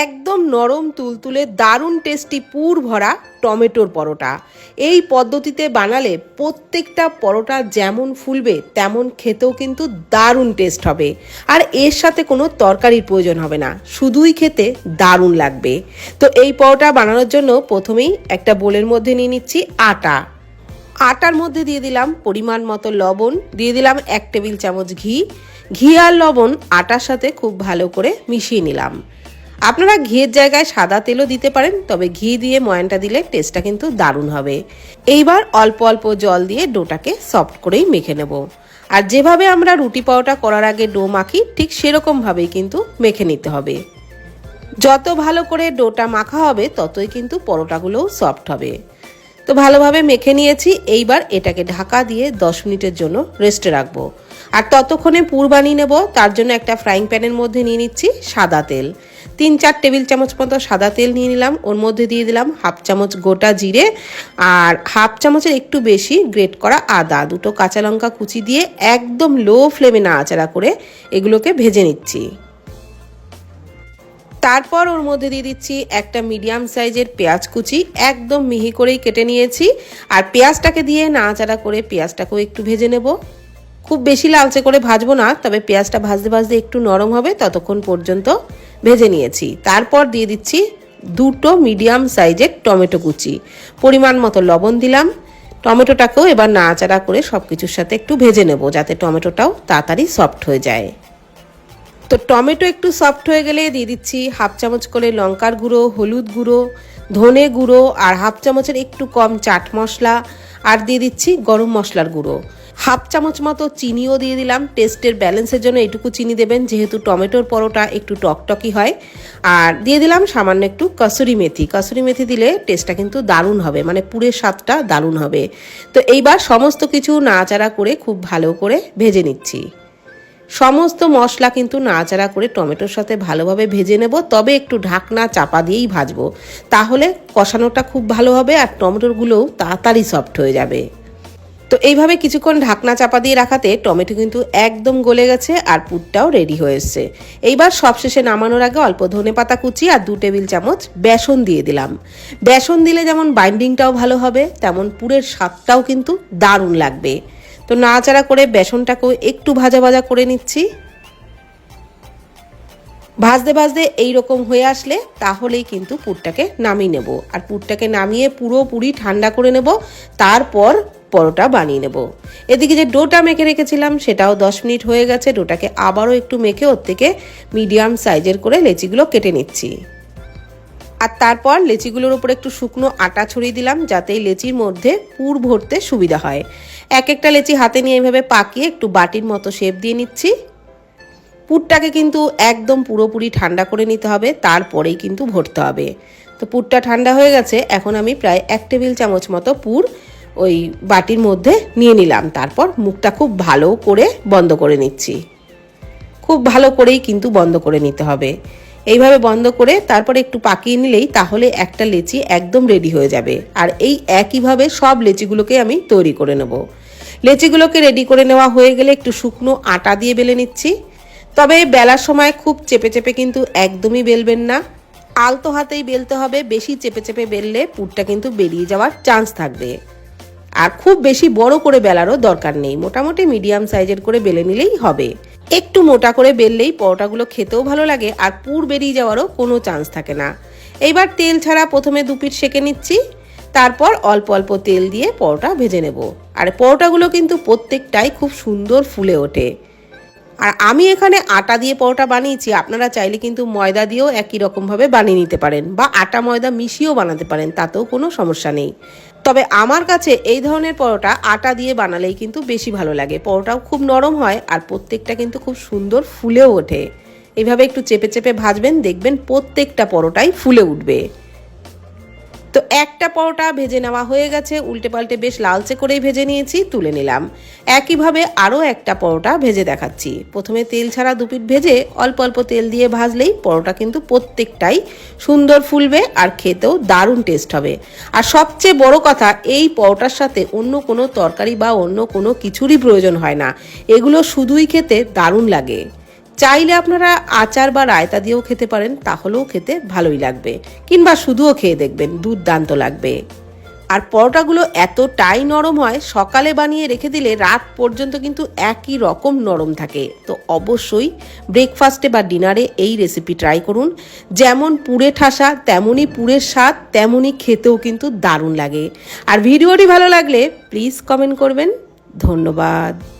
একদম নরম তুলতুলে দারুণ টেস্টি পুর ভরা টমেটোর পরোটা। এই পদ্ধতিতে বানালে প্রত্যেকটা পরোটা যেমন ফুলবে, তেমন খেতেও কিন্তু দারুণ টেস্ট হবে। আর এর সাথে কোনো তরকারির প্রয়োজন হবে না, শুধুই খেতে দারুণ লাগবে। তো এই পরোটা বানানোর জন্য প্রথমেই একটা বোলের মধ্যে নিয়ে নিচ্ছি আটা। আটার মধ্যে দিয়ে দিলাম পরিমাণ মতো লবণ, দিয়ে দিলাম এক টেবিল চামচ ঘি। ঘি আর লবণ আটার সাথে খুব ভালো করে মিশিয়ে নিলাম। আপনারা ঘিয়ের জায়গায় সাদা তেলও দিতে পারেন, তবে ঘি দিয়ে ময়ানটা দিলে টেস্টটা কিন্তু দারুণ হবে। এইবার অল্প অল্প জল দিয়ে ডোটাকে সফট করেই মেখে নেব। আর যেভাবে আমরা রুটি পাওয়াটা করার আগে ডো মাখি, ঠিক সেরকমভাবেই কিন্তু মেখে নিতে হবে। যত ভালো করে ডোটা মাখা হবে, ততই কিন্তু পরোটাগুলোও সফট হবে। তো ভালোভাবে মেখে নিয়েছি, এইবার এটাকে ঢাকা দিয়ে দশ মিনিটের জন্য রেস্টে রাখব। আর ততক্ষণে পুর বানিয়ে নেব, তার জন্য একটা ফ্রাইং প্যানের মধ্যে নিয়ে নিচ্ছি সাদা তেল। তিন চার টেবিল চামচ মতো সাদা তেল নিয়ে নিলাম। ওর মধ্যে দিয়ে দিলাম হাফ চামচ গোটা জিরে আর হাফ চামচের একটু বেশি গ্রেট করা আদা। দুটো কাঁচা লঙ্কা কুচি দিয়ে একদম লো ফ্লেমে নাড়াচাড়া করে এগুলোকে ভেজে নিচ্ছি। তারপর ওর মধ্যে দিয়ে দিচ্ছি একটা মিডিয়াম সাইজের পেঁয়াজ কুচি। একদম মিহি করেই কেটে নিয়েছি। আর পেঁয়াজটাকে দিয়ে নাড়াচাড়া করে পেঁয়াজটাকেও একটু ভেজে নেব। খুব বেশি লালচে করে ভাজবো না, তবে পেঁয়াজটা ভাজতে ভাজতে একটু নরম হবে, ততক্ষণ পর্যন্ত ভেজে নিয়েছি। তারপর দিয়ে দিচ্ছি দুটো মিডিয়াম সাইজের টমেটো কুচি। পরিমাণ মতো লবণ দিলাম। টমেটোটাকেও এবার নাড়াচাড়া করে সব কিছুর সাথে একটু ভেজে নেব, যাতে টমেটোটাও তাড়াতাড়ি সফট হয়ে যায়। তো টমেটো একটু সফট হয়ে গেলে দিয়ে দিচ্ছি হাফ চামচ করে লঙ্কার গুঁড়ো, হলুদ গুঁড়ো, ধনে গুঁড়ো, আর হাফ চামচের একটু কম চাট মশলা, আর দিয়ে দিচ্ছি গরম মশলার গুঁড়ো। হাফ চামচ মতো চিনিও দিয়ে দিলাম। টেস্টের ব্যালেন্সের জন্য এটুকু চিনি দেবেন, যেহেতু টমেটোর পরোটা একটু টকটকি হয়। আর দিয়ে দিলাম সামান্য একটু কসুরি মেথি। কসুরি মেথি দিলে টেস্টটা কিন্তু দারুণ হবে মানে পুরের স্বাদটা দারুণ হবে। তো এইবার সমস্ত কিছু নাড়াচাড়া করে খুব ভালো করে ভেজে নিচ্ছি। সমস্ত মশলা কিন্তু নাড়াচাড়া করে টমেটোর সাথে ভালোভাবে ভেজে নেব, তবে একটু ঢাকনা চাপা দিয়েই ভাজবো। তাহলে কষানোটা খুব ভালো হবে আর টমেটোরগুলোও তাড়াতাড়ি সফট হয়ে যাবে। তো এইভাবে কিছুক্ষণ ঢাকনা চাপা দিয়ে রাখাতে টমেটো কিন্তু একদম গলে গেছে আর পুরটাও রেডি হয়ে এসছে। এইবার সবশেষে নামানোর আগে অল্প ধনে পাতা কুচি আর দু টেবিল চামচ বেসন দিয়ে দিলাম। বেসন দিলে যেমন বাইন্ডিংটাও ভালো হবে, তেমন পুরের স্বাদটাও কিন্তু দারুণ লাগবে। তো নাড়াচাড়া করে বেসনটাকেও একটু ভাজা ভাজা করে নিচ্ছি। ভাজতে ভাজতে এইরকম হয়ে আসলে তাহলেই কিন্তু পুরটাকে নামিয়ে নেব। আর পুরটাকে নামিয়ে পুরোপুরি ঠান্ডা করে নেব। তারপর পরোটা বানিয়ে নেব। এদিকে যে ডোটা মেখে রেখেছিলাম, সেটাও দশ মিনিট হয়ে গেছে। ডোটাকে আবারও একটু মেখে ওর থেকে মিডিয়াম সাইজের করে লেচিগুলো কেটে নিচ্ছি। আর তারপর লেচিগুলোর উপর একটু শুকনো আটা ছড়িয়ে দিলাম, যাতে লেচির মধ্যে পুর ভরতে সুবিধা হয়। এক একটা লেচি হাতে নিয়ে এভাবে পাকিয়ে একটু বাটির মতো শেপ দিয়ে নিচ্ছি। পুরটাকে কিন্তু একদম পুরোপুরি ঠান্ডা করে নিতে হবে, তারপরেই কিন্তু ভরতে হবে। তো পুরটা ঠান্ডা হয়ে গেছে, এখন আমি প্রায় এক টেবিল চামচ মতো পুর ওই বাটির মধ্যে নিয়ে নিলাম। তারপর মুখটা খুব ভালো করে বন্ধ করে নিচ্ছি। খুব ভালো করেই কিন্তু বন্ধ করে নিতে হবে। এইভাবে বন্ধ করে তারপরে একটু পাকিয়ে নিলেই তাহলে একটা লেচি একদম রেডি হয়ে যাবে। আর এই একইভাবে সব লেচিগুলোকে আমি তৈরি করে নেব। লেচিগুলোকে রেডি করে নেওয়া হয়ে গেলে একটু শুকনো আটা দিয়ে বেলে নিচ্ছি। তবে বেলার সময় খুব চেপে চেপে কিন্তু একদমই বেলবেন না। আলতো হাতেই বেলতে হবে, বেশি চেপে চেপে বেললে পুরটা কিন্তু বেরিয়ে যাওয়ার চান্স থাকবে। আর খুব বেশি বড় করে বেলারও দরকার নেই। মোটামুটি মিডিয়াম সাইজের করে বেলে নিলেই হবে। একটু মোটা করে বেললেই পরোটাগুলো খেতেও ভালো লাগে আর পুর বেরিয়ে যাওয়ারও কোনো চান্স থাকে না। এইবার তেল ছাড়া প্রথমে দু পিঠ সেকে নিচ্ছি। তারপর অল্প অল্প তেল দিয়ে পরোটা ভেজে নেব। আর পরোটাগুলো কিন্তু প্রত্যেকটাই খুব সুন্দর ফুলে ওঠে। আর আমি এখানে আটা দিয়ে পরোটা বানিয়েছি, আপনারা চাইলে কিন্তু ময়দা দিয়েও একই রকমভাবে বানিয়ে নিতে পারেন বা আটা ময়দা মিশিয়েও বানাতে পারেন, তাতেও কোনো সমস্যা নেই। তবে আমার কাছে এই ধরনের পরোটা আটা দিয়ে বানালেই কিন্তু বেশি ভালো লাগে। পরোটাও খুব নরম হয় আর প্রত্যেকটা কিন্তু খুব সুন্দর ফুলেও ওঠে। এভাবে একটু চেপে চেপে ভাজবেন, দেখবেন প্রত্যেকটা পরোটাই ফুলে উঠবে। তো একটা পরোটা ভেজে নেওয়া হয়ে গেছে। উল্টে পাল্টে বেশ লালচে করেই ভেজে নিয়েছি, তুলে নিলাম। একইভাবে আরও একটা পরোটা ভেজে দেখাচ্ছি। প্রথমে তেল ছাড়া দুপিট ভেজে অল্প অল্প তেল দিয়ে ভাজলেই পরোটা কিন্তু প্রত্যেকটাই সুন্দর ফুলবে আর খেতেও দারুণ টেস্ট হবে। আর সবচেয়ে বড় কথা, এই পরোটার সাথে অন্য কোনো তরকারি বা অন্য কোনো কিছুরই প্রয়োজন হয় না। এগুলো শুধুই খেতে দারুণ লাগে। চাইলে আপনারা আচার বা রায়তা দিয়েও খেতে পারেন, তাহলেও খেতে ভালোই লাগবে। কিংবা শুধুও খেয়ে দেখবেন, দুর্দান্ত লাগবে। আর পরোটাগুলো এতটাই নরম হয়, সকালে বানিয়ে রেখে দিলে রাত পর্যন্ত কিন্তু একই রকম নরম থাকে। তো অবশ্যই ব্রেকফাস্টে বা ডিনারে এই রেসিপি ট্রাই করুন। যেমন পুরে ঠাসা, তেমনই পুরের স্বাদ, তেমনই খেতেও কিন্তু দারুণ লাগে। আর ভিডিওটি ভালো লাগলে প্লিজ কমেন্ট করবেন। ধন্যবাদ।